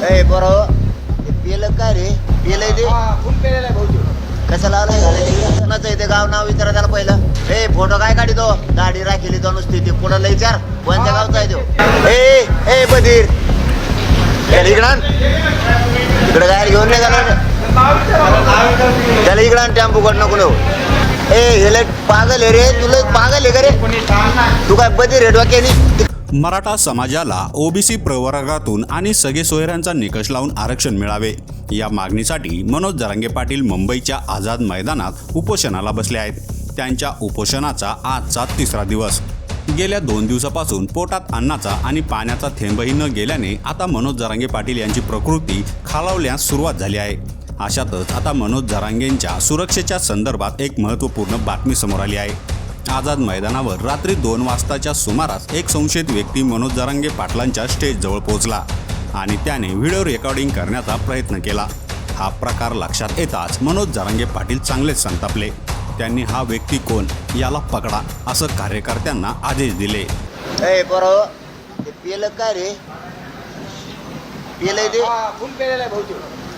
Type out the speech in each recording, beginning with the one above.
ए बरं ते पिलं काय रे पिलंय ते कसं लावलं कोणाचं आहे ते गाव नाव विचारा त्याला पहिलं ए फोटो काय काढितो दाढी राखीली तो नुसती ती कुणाला विचार कोणत्या गावचा आहे तो ए ए बधीर इकडं. इकडं काय घेऊन नाही जाणार त्याला इकडं टेम्पो कडनं नको नेऊ ए हेले पागल आहे रे तुला पागल आहे का रे तू काय बधीर आहे डोक्यानी मराठा समाजाला ओबीसी प्रवर्गातून आणि सगळे सोयऱ्यांचा निकष लावून आरक्षण मिळावे. या मागणीसाठी मनोज जरांगे पाटील मुंबईच्या आझाद मैदानात उपोषणाला बसले आहेत. त्यांच्या उपोषणाचा आजचा तिसरा दिवस. गेल्या दोन दिवसापासून पोटात अन्नाचा आणि पाण्याचा थेंबही न गेल्याने आता मनोज जरांगे पाटील यांची प्रकृती खालावल्यास सुरुवात झाली आहे. अशातच आता मनोज जरांगेंच्या सुरक्षेच्या संदर्भात एक महत्त्वपूर्ण बातमी समोर आली आहे. आझाद मैदानावर रात्री दोन वाजताच्या सुमारास एक संशयित व्यक्ती मनोज जरांगे पाटलांच्या स्टेजजवळ पोहोचला आणि त्याने व्हिडिओ रेकॉर्डिंग करण्याचा प्रयत्न केला. हा प्रकार लक्षात येताच मनोज जरांगे पाटील चांगलेच संतापले. त्यांनी हा व्यक्ती कोण याला पकडा असं कार्यकर्त्यांना आदेश दिले. काय रे?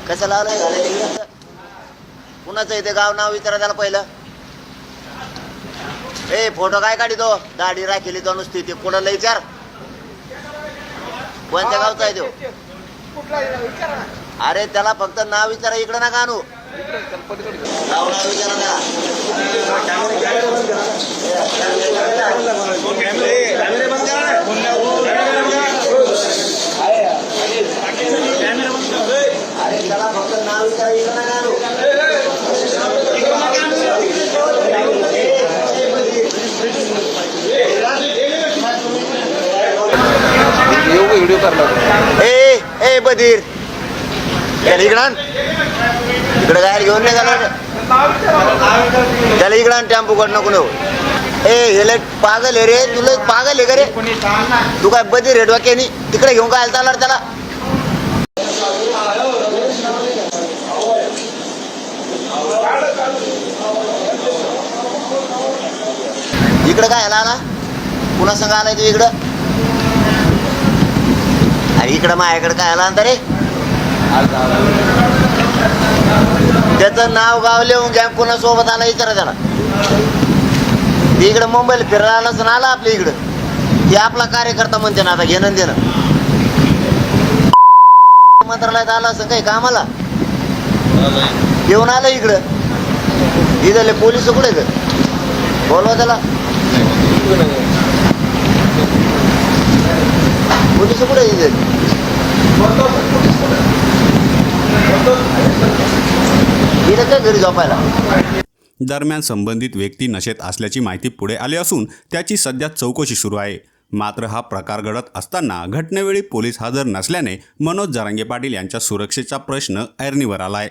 कसं लावलंय? कुणाचं आहे ते गाव नाव विचारा त्याला पहिलं. ए फोटो काय काढितो? दाढी राखीली तो नुसती ती. कुणाला विचार. कोणत्या गावचा आहे तो? ना. अरे त्याला फक्त नाव विचारा. इकडं नका आणू. नाव विचारा त्याला. अरे त्याला फक्त नाव विचारा इकडं नका आणू ए ए बधीर. त्याला इकडं इकडं काय घेऊन नाही झालं त्याला इकडं टेम्पो कडनं नको नेऊ. ए हेले पागल आहे रे. तुला पागल आहे का रे? तू काय बधीर आहे वाक्यानी तिकडे घेऊन काय चालणार त्याला? इकडं काय आला आला पुन्हा संघ आलाय तू इकडं? इकडं माझ्याकडे काय आला अंतर रे त्याचं नाव गाव लिहून घ्या पुन्हा सोबत आला विचारा त्याला. इकडं मुंबईला फिरायला नसून आला आपल्या इकडं. ते आपला कार्यकर्ता म्हणते ना आता घेणं देणं. मंत्रालयात आला असं काही कामाला? येऊन आलं इकडं. इथले पोलीस कुठे ग बोलवा त्याला. पोलीस कुठे इथे? काय घरी झोपायला? दरम्यान संबंधित व्यक्ती नशेत असल्याची माहिती पुढे आली असून त्याची सध्या चौकशी सुरू आहे. मात्र हा प्रकार घडत असताना घटनेवेळी पोलीस हजर नसल्याने मनोज जरांगे पाटील यांच्या सुरक्षेचा प्रश्न ऐरणीवर आला आहे